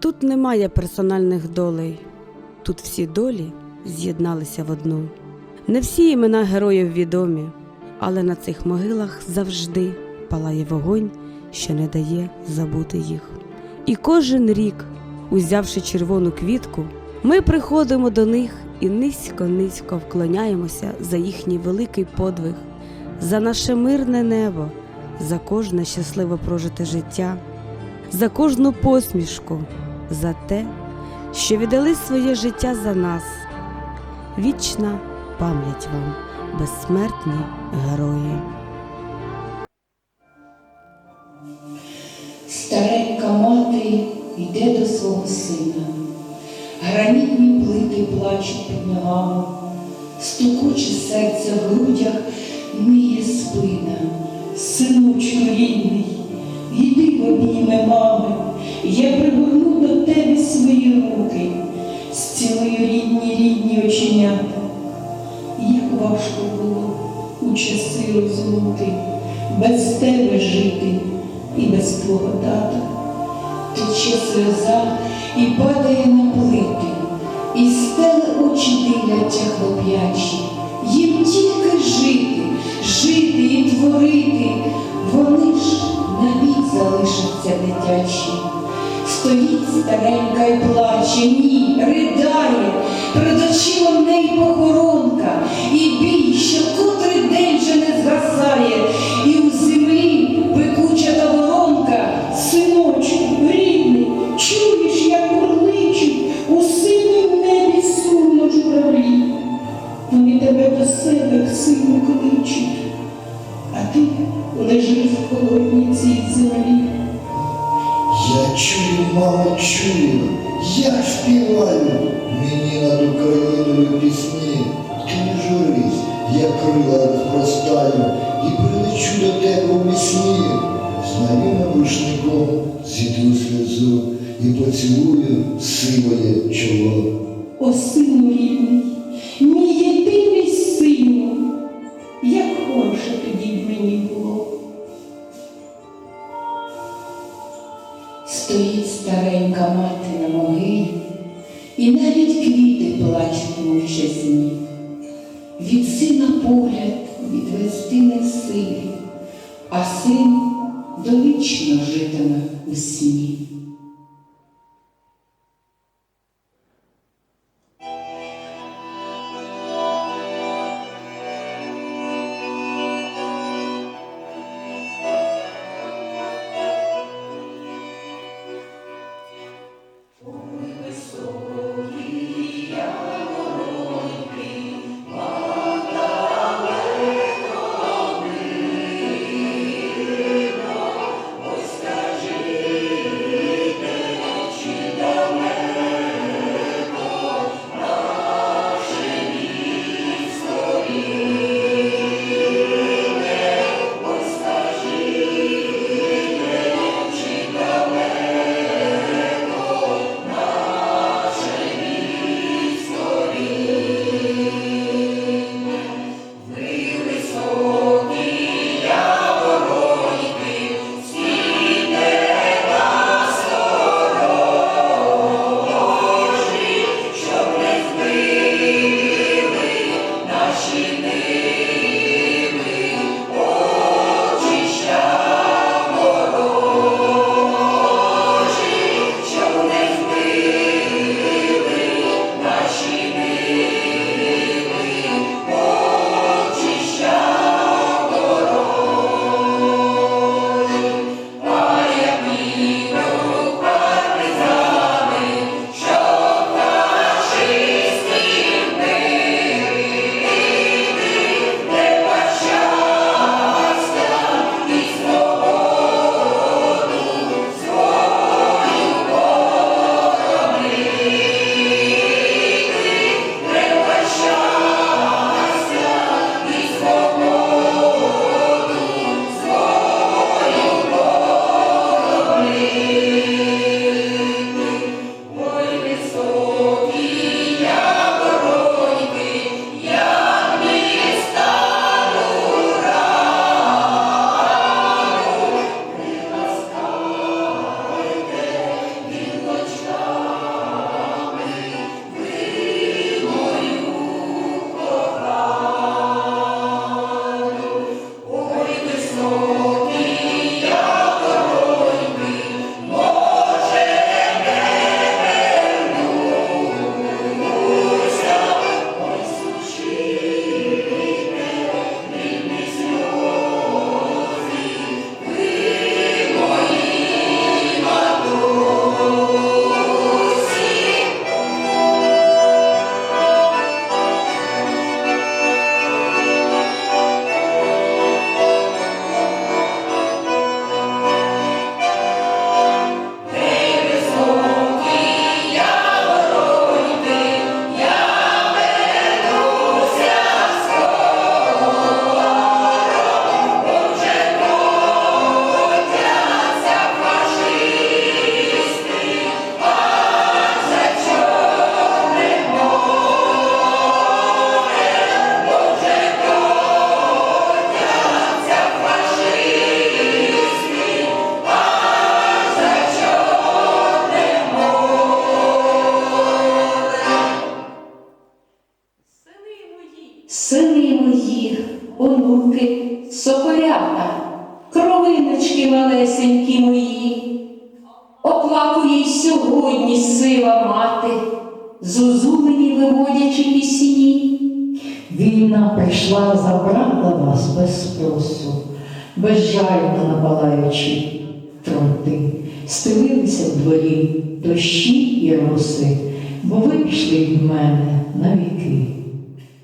Тут немає персональних долей, тут всі долі з'єдналися в одну. Не всі імена героїв відомі, але на цих могилах завжди палає вогонь, що не дає забути їх. І кожен рік, узявши червону квітку, ми приходимо до них і низько-низько вклоняємося за їхній великий подвиг, за наше мирне небо, за кожне щасливо прожите життя, за кожну посмішку, за те, що віддали своє життя за нас. Вічна пам'ять вам, безсмертні герої. Старенька мати йде до свого сина. Гранітні плити плачуть під ногами, стукоче серце в грудях, ниє спина. Синочку рідний, йди в обійми мами, я пригорну до тебе свої руки, зцілую рідні, рідні оченята. Як важко було у часи розлуки, без тебе жити і без твого тата. Тече сльоза і падає на плити, і стели очі дивляться хлоп'ячі. Їм тільки жити, жити і творити, вони ж навік залишаться дитячі. Стоїть старенька і плаче, ні, ридає, перед очима в неї похоронка, і бій, що котрий день вже не згасає, і у землі пекуча та воронка, синочку, рідний, чуєш, як горличуть у синім небі сумно журавлі. Вони тебе до себе сину кличуть, а ти лежиш в холодній Мама, чую, я співаю мені над Україною пісні. Ти не журись, я крила розпростаю і прилечу до тебе у весні. Знайомим рушником зітру сльозу і поцілую сивоє чоло. О, сину рідний, плачуть мовчазні. Від сина погляд відвести не силі, а син довічно житиме у сні. Соколята, кровиночки малесенькі мої, оплакує й сьогодні сила мати, зозулені виводячи пісні. Війна прийшла, забрала вас без спросу, безжально напалаючи фронти, стелилися в дворі дощі і роси, бо ви пішли від мене на віки.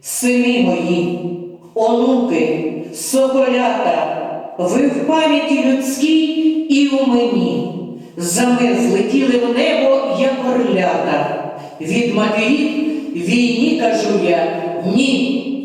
Сини мої, онуки, соколята, ви в пам'яті людській і у мені. За мир злетіли в небо, як орлята. Від матерів війні кажу я ні.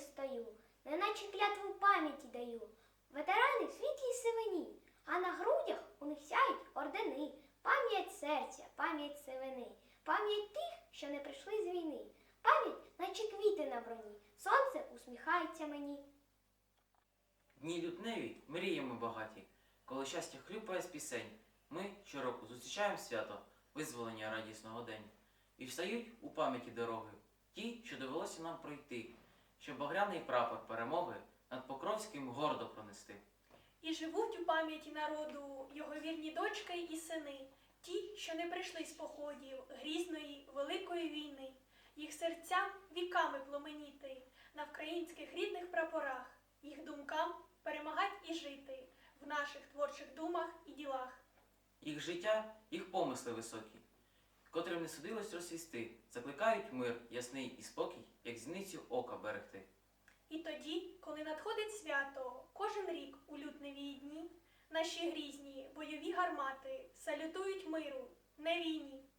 Стою, неначе клятву пам'яті даю. Ветерани в світлій сивині, а на грудях у них сяють ордени, пам'ять серця, пам'ять сивини, пам'ять тих, що не прийшли з війни, пам'ять, наче квіти на броні. Сонце усміхається мені. Дні лютневі мріями багаті, коли щастя хлюпає з пісень. Ми щороку зустрічаємо свято, визволення радісного день. І встають у пам'яті дороги, ті, що довелося нам пройти, щоб багряний прапор перемоги над Покровським гордо пронести. І живуть у пам'яті народу його вірні дочки і сини, ті, що не прийшли з походів грізної великої війни, їх серця віками пломеніти на українських рідних прапорах, їх думкам перемагать і жити в наших творчих думах і ділах. Їх життя, їх помисли високі, котрим не судилось розсвісти, закликають мир, ясний і спокій, як зіницю ока берегти. І тоді, коли надходить свято, кожен рік у лютневі дні, наші грізні бойові гармати салютують миру, не війні.